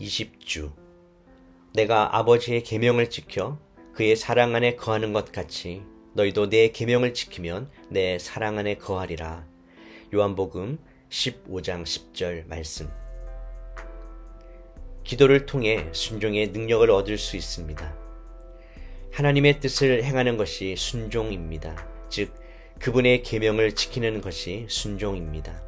20주 내가 아버지의 계명을 지켜 그의 사랑 안에 거하는 것 같이 너희도 내 계명을 지키면 내 사랑 안에 거하리라. 요한복음 15장 10절 말씀. 기도를 통해 순종의 능력을 얻을 수 있습니다. 하나님의 뜻을 행하는 것이 순종입니다. 즉 그분의 계명을 지키는 것이 순종입니다.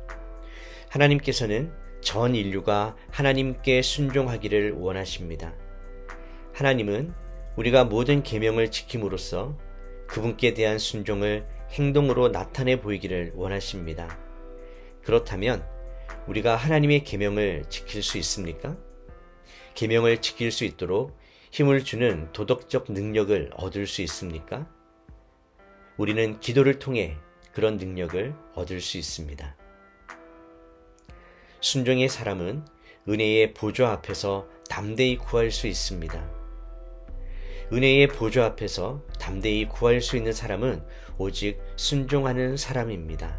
하나님께서는 전 인류가 하나님께 순종하기를 원하십니다. 하나님은 우리가 모든 계명을 지킴으로써 그분께 대한 순종을 행동으로 나타내 보이기를 원하십니다. 그렇다면 우리가 하나님의 계명을 지킬 수 있습니까? 계명을 지킬 수 있도록 힘을 주는 도덕적 능력을 얻을 수 있습니까? 우리는 기도를 통해 그런 능력을 얻을 수 있습니다. 순종의 사람은 은혜의 보좌 앞에서 담대히 구할 수 있습니다. 은혜의 보좌 앞에서 담대히 구할 수 있는 사람은 오직 순종하는 사람입니다.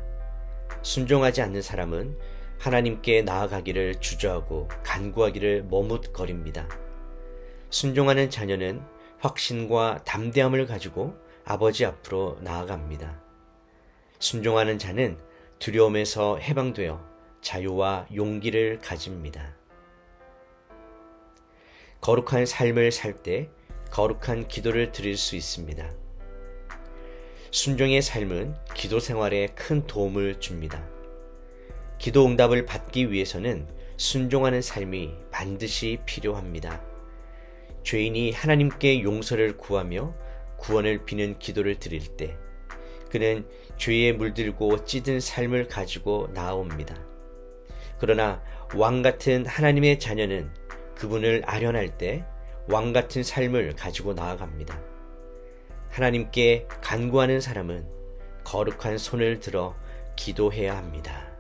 순종하지 않는 사람은 하나님께 나아가기를 주저하고 간구하기를 머뭇거립니다. 순종하는 자녀는 확신과 담대함을 가지고 아버지 앞으로 나아갑니다. 순종하는 자는 두려움에서 해방되어 자유와 용기를 가집니다. 거룩한 삶을 살 때 거룩한 기도를 드릴 수 있습니다. 순종의 삶은 기도 생활에 큰 도움을 줍니다. 기도 응답을 받기 위해서는 순종하는 삶이 반드시 필요합니다. 죄인이 하나님께 용서를 구하며 구원을 비는 기도를 드릴 때 그는 죄에 물들고 찌든 삶을 가지고 나아옵니다. 그러나 왕 같은 하나님의 자녀는 그분을 아련할 때 왕 같은 삶을 가지고 나아갑니다. 하나님께 간구하는 사람은 거룩한 손을 들어 기도해야 합니다.